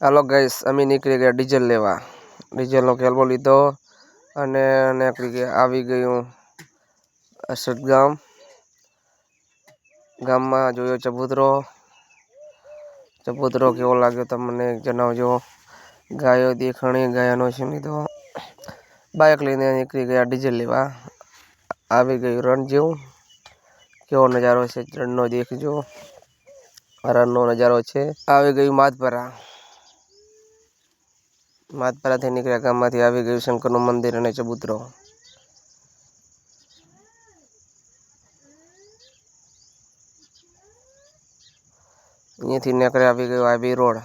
હાલો ગઈશ અમે નીકળી ગયા ડીઝલ લેવા. ડીઝલનો કેલ્બો લીધો અને નીકળી ગયા, આવી ગયું અસદ ગામ. ગામમાં જોયો ચબૂતરો. ચબૂતરો કેવો લાગ્યો તમને જણાવજો. ગાયો દેખાણી, ગાયોનો છે લીધો. બાઇક લઈને નીકળી ગયા ડીઝલ લેવા. આવી ગયું રણ જેવું. કેવો નજારો છે, રણનો દેખજો. રણનો નજારો છે. આવી ગયું માધપરા. માધપરાથી નીકળ્યા ગામમાંથી આવી ગયું શંકરનું મંદિર અને ચબૂતરો. અહીંયાથી નીકળે આવી ગયો આબી રોડ.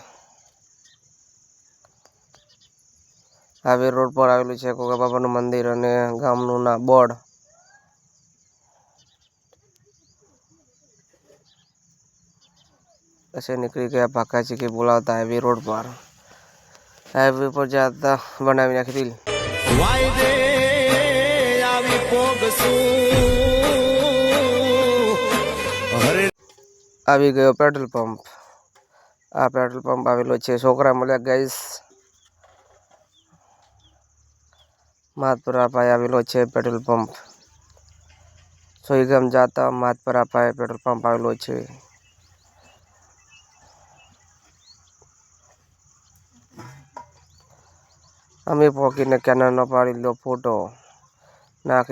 આબી રોડ પર આવેલું છે કોકા બાબાનું મંદિર અને ગામનું ના બોર્ડ. પછી નીકળી ગયા ભાકાજી બોલાવતા હાઈવે રોડ પર. હાઈવે પર જતા બનાવી નાખી રીલ વાયદે આવી પોગસું આવી ગયો પેટ્રોલ પંપ. આ પેટ્રોલ પંપ આવેલો છે. છોકરા મળ્યા ગઈસ માધપરા પાસે આવેલો છે પેટ્રોલ પંપ. સોઈગામ જાતા માધપરા પાસે પેટ્રોલ પંપ આવેલો છે. અમે પોકીને કેનાલનો પાડી લીધો ફોટો. નાખી